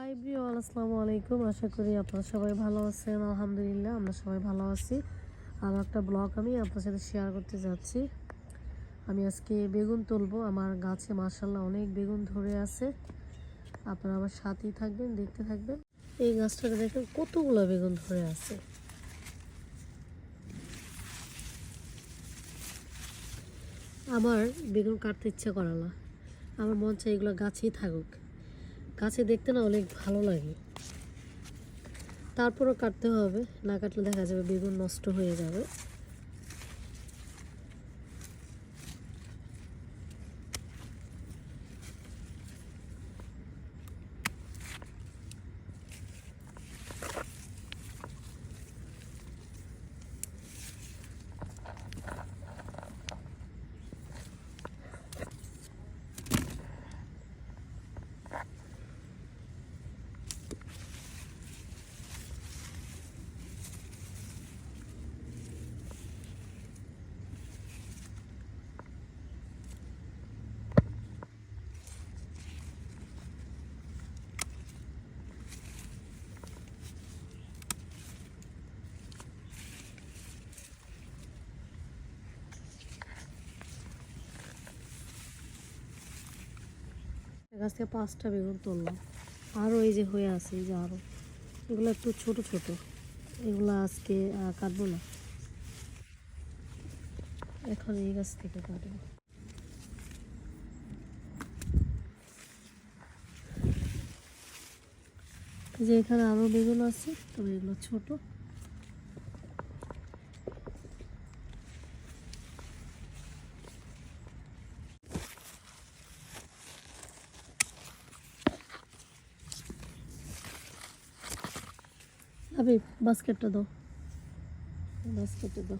High ব্রিওয়াল আসসালামু আলাইকুম। আশা করি আপনারা সবাই ভালো আছেন। আলহামদুলিল্লাহ, আমরা সবাই ভালো আছি। আর একটা ব্লগ আমি আপনার সাথে শেয়ার করতে যাচ্ছি। আমি আজকে বেগুন তুলবো। আমার গাছে মার্শাল্লাহ অনেক বেগুন ধরে আছে। আপনারা আমার সাথেই থাকবেন, দেখতে থাকবেন। এই গাছটাতে দেখেন কতগুলো বেগুন ধরে আছে। আমার বেগুন কাটতে ইচ্ছা করা না। আমার মন চাই এগুলো গাছেই থাকুক। গাছে দেখতে না অনেক ভালো লাগে। তারপরও কাটতে হবে, না কাটলে দেখা যাবে বেগুন নষ্ট হয়ে যাবে। গাছ থেকে পাঁচটা বেগুন তুললাম। আরও এই যে হয়ে আছে, এই যে আরও এগুলো একটু ছোট ছোট। এগুলো আজকে কাটবো না। এখন এই গাছ থেকে কাটবো। যে এখানে আরও বেগুন আছে তবে এগুলো ছোট। আবে বাস্কেটটা দাও। বাস্কেটটা দাও।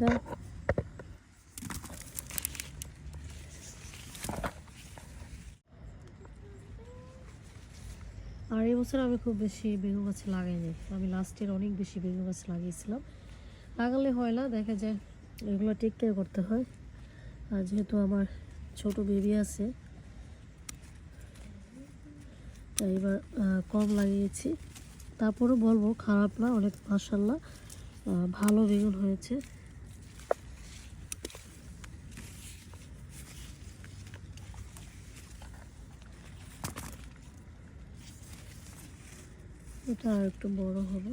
দাও। আর এই বছর আমি খুব বেশি বেগুন গাছ লাগাইনি। আমি লাস্টের অনেক বেশি বেগুন গাছ লাগিয়েছিলাম। লাগালে হয় না দেখা যায় এগুলো টেক কেয়ার করতে হয়। আর যেহেতু আমার ছোট বেবি আছে তাই এবার কম লাগিয়েছি। তারপরেও বলব, খারাপ না, অনেক মাসাল্লাহ ভালো বেগুন হয়েছে। এটা আর একটু বড় হবে।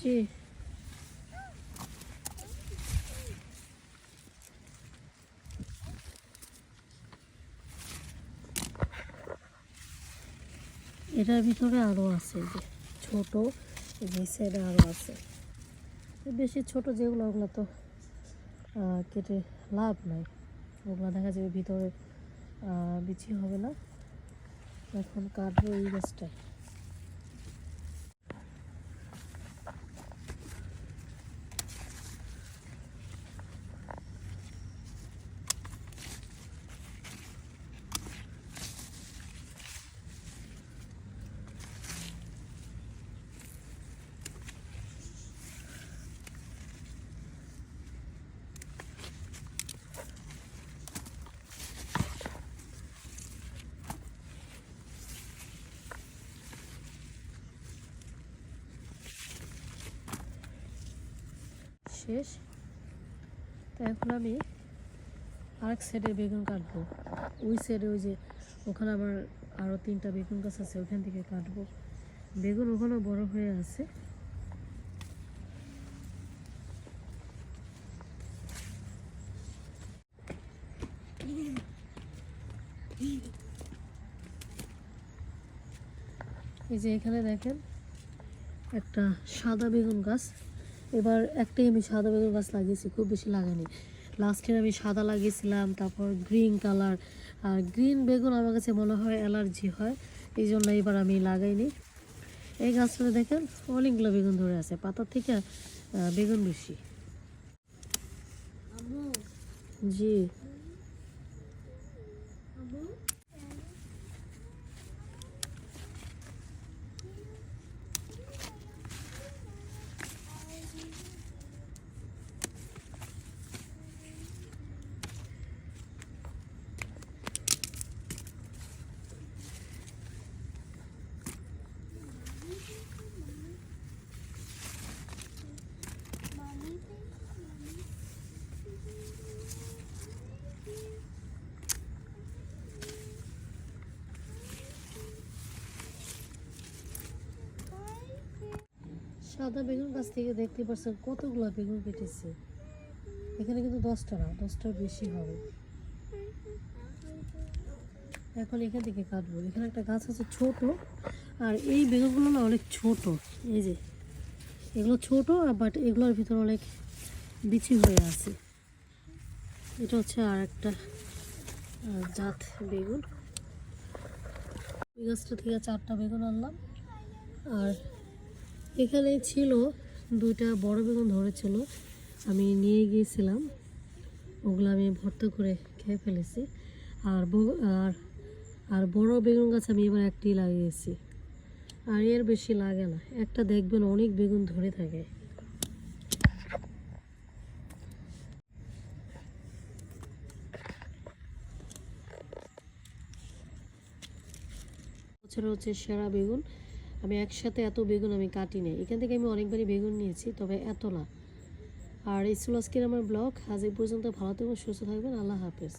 জি। এটার ভিতরে আরও আছে যে ছোট যে আরও আছে। বেশি ছোট যেগুলো, ওগুলো তো কেটে লাভ নাই। ওগুলো দেখা যাবে ভিতরে বিচি হবে না। এখন কাটবো এই গাছটায়। শেষ। এখন আমি আরেক সাইডে বেগুন কাটবো। ওই সাইডে ওই যে ওখানে আমার আরও তিনটা বেগুন গাছ আছে, ওখান থেকে কাটবো। বেগুন ওখানেও বড় হয়ে আছে। এই যে এখানে দেখেন একটা সাদা বেগুন গাছ। এবার একটাই আমি সাদা বেগুন গাছ লাগিয়েছি খুব বেশি লাগাইনি লাস্টে আমি সাদা লাগিয়েছিলাম তারপর গ্রিন কালার আর গ্রিন বেগুন আমার কাছে মনে হয় অ্যালার্জি হয় এই জন্য এবার আমি লাগাইনি। এই গাছটা দেখেন অনেকগুলো বেগুন ধরে আছে পাতার থেকে বেগুন বেশি। জি। সাদা বেগুন গাছ থেকে দেখতে পাচ্ছেন কতগুলো বেগুন কেটেছে। এখানে কিন্তু দশটা না দশটার বেশি হবে। এখন এখান থেকে কাটবো। এখানে একটা গাছ আছে ছোট, আর এই বেগুনগুলো না অনেক ছোট। এই যে, এগুলো ছোট, বাট এগুলোর ভিতরে অনেক বিচি হয়ে আছে। এটা হচ্ছে আর একটা জাত বেগুন। গাছটা থেকে চারটা বেগুন আনলাম। আর এখানে ছিল দুইটা বড় বেগুন ধরেছিল। আমি নিয়ে গিয়েছিলাম। ওগুলো আমি ভর্তা করে খেয়ে ফেলেছি। আর আর আর বড় বেগুন গাছ আমি এবার একটি লাগিয়েছি। আর এর বেশি লাগে না। একটা দেখবেন অনেক বেগুন ধরে থাকে। বছর হচ্ছে সেরা বেগুন। আমি একসাথে এত বেগুন আমি কাটি নাই এখান থেকে আমি অনেকবারই বেগুন নিয়েছি, তবে এত না। আর এই ছিল আজকের আমার ব্লগ, আজ এই পর্যন্ত ভালো থাকবেন, সুস্থ থাকবেন, আল্লাহ হাফেজ।